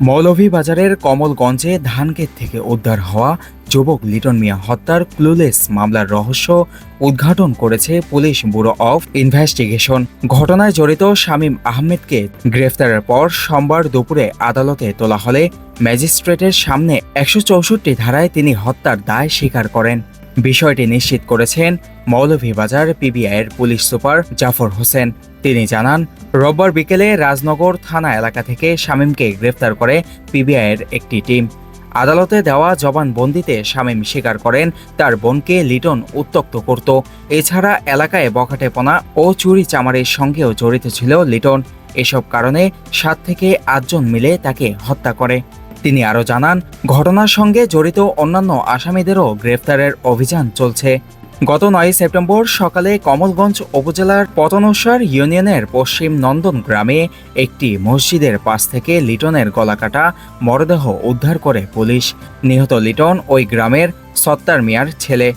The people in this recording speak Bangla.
মৌলভীবাজারের কমলগঞ্জে ধানক্ষেত থেকে উদ্ধার হওয়া যুবক লিটন মিয়া হত্যার ক্লুলেস মামলার রহস্য উদ্ঘাটন করেছে পুলিশ ব্যুরো অফ ইনভেস্টিগেশন। ঘটনায় জড়িত শামীম আহমেদকে গ্রেফতারের পর সোমবার দুপুরে আদালতে তোলা হলে ম্যাজিস্ট্রেটের সামনে একশো চৌষট্টি ধারায় তিনি হত্যার দায় স্বীকার করেন। বিষয়টি নিশ্চিত করেছেন মৌলভীবাজার পিবিআইয়ের পুলিশ সুপার জাফর হোসেন। তিনি জানান, রোববার বিকেলে রাজনগর থানা এলাকা থেকে শামীমকে গ্রেফতার করে পিবিআইয়ের একটি টিম। আদালতে দেওয়া জবানবন্দিতে শামীম স্বীকার করেন, তার বোনকে লিটন উত্তক্ত করত। এছাড়া এলাকায় বখাটেপনা ও চুরি চামারের সঙ্গেও জড়িত ছিল লিটন। এসব কারণে সাত থেকে আটজন মিলে তাকে হত্যা করে। তিনি আরও জানান, ঘটনার সঙ্গে জড়িত অন্যান্য আসামিদেরও গ্রেফতারের অভিযান চলছে। গত নয় সেপ্টেম্বর সকালে কমলগঞ্জ উপজেলার পতনসার ইউনিয়নের পশ্চিম নন্দন গ্রামে একটি মসজিদের পাশ থেকে লিটনের গলাকাটা মরদেহ উদ্ধার করে পুলিশ। নিহত লিটন ওই গ্রামের সত্তার মিয়ার ছেলে।